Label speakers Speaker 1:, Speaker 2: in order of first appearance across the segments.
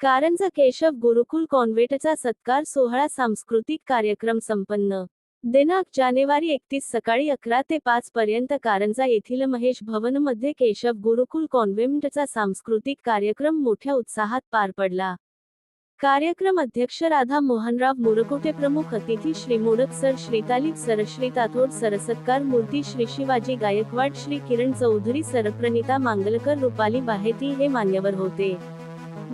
Speaker 1: कारंजा केशव गुरुकुल कॉन्व्हेंटचा सत्कार सोहळा सांस्कृतिक कार्यक्रम संपन्न दिनांक जानेवारी एकतीस सकाळी अकरा ते पाच पर्यंत कारंजा येथील महेश भवनमध्ये केशव गुरुकुल कॉन्व्हेंटचा सांस्कृतिक कार्यक्रम मोठ्या उत्साहात पार पडला. कार्यक्रम अध्यक्ष राधा मोहनराव मुरकुटे प्रमुख अतिथी श्री मोडक सर श्रीतालिक सर श्री ताथोड सरसत्कार मूर्ती श्री शिवाजी गायकवाड श्री किरण चौधरी सरप्रणिता मांगलकर रुपाली बाहेती हे मान्यवर होते.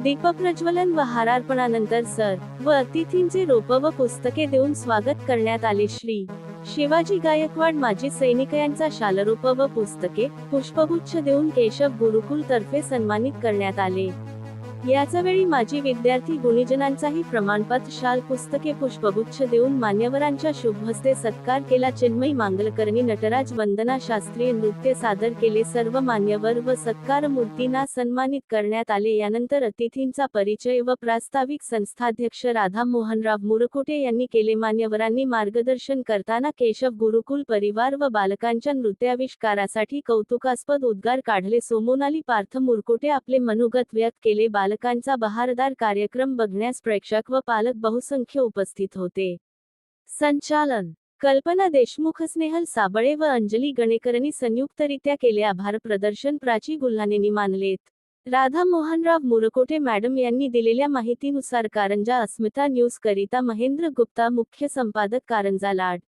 Speaker 1: दीपप्रज्वलन व हारार्पणानंतर सर व अतिथींचे रोप व पुस्तके देऊन स्वागत करण्यात आले श्री. शिवाजी गायकवाड माजी सैनिक यांचा शालरोप व पुस्तके पुष्पगुच्छ देऊन केशव गुरुकुल तर्फे सन्मानित करण्यात आले. याचवेळी माजी विद्यार्थी गुणीजनांचाही प्रमाणपत्र शाल पुस्तके पुष्पगुच्छ देऊन मान्यवरांच्या शुभहस्ते सत्कार केला. चिन्मयी मांगलकरणी नटराज वंदना शास्त्रीय नृत्य सादर केले. सर्व मान्यवर व सत्कार मूर्तींना सन्मानित करण्यात आले. यानंतर अतिथींचा परिचय व प्रास्ताविक संस्थाध्यक्ष राधा मोहनराव मुरकुटे यांनी केले. मान्यवरांनी मार्गदर्शन करताना केशव गुरुकुल परिवार व बालकांच्या नृत्याविष्कारासाठी कौतुकास्पद उद्गार काढले. सोमोनाली पार्थ मुरकुटे आपले मनोगत व्यक्त केले. पालकांचा बहारदार कार्यक्रम बघण्यास प्रेक्षक व पालक बहुसंख्य उपस्थित होते. संचालन. कल्पना देशमुख स्नेहल साबळे व अंजली गणेकरनी संयुक्तरित्या केले आभार प्रदर्शन प्राची गुल्हानेनी मानलेत. राधा मोहनराव मुरकोटे मॅडम यांनी दिलेल्या माहितीनुसार कारंजा अस्मिता न्यूज करिता महेंद्र गुप्ता मुख्य संपादक कारंजा लाड.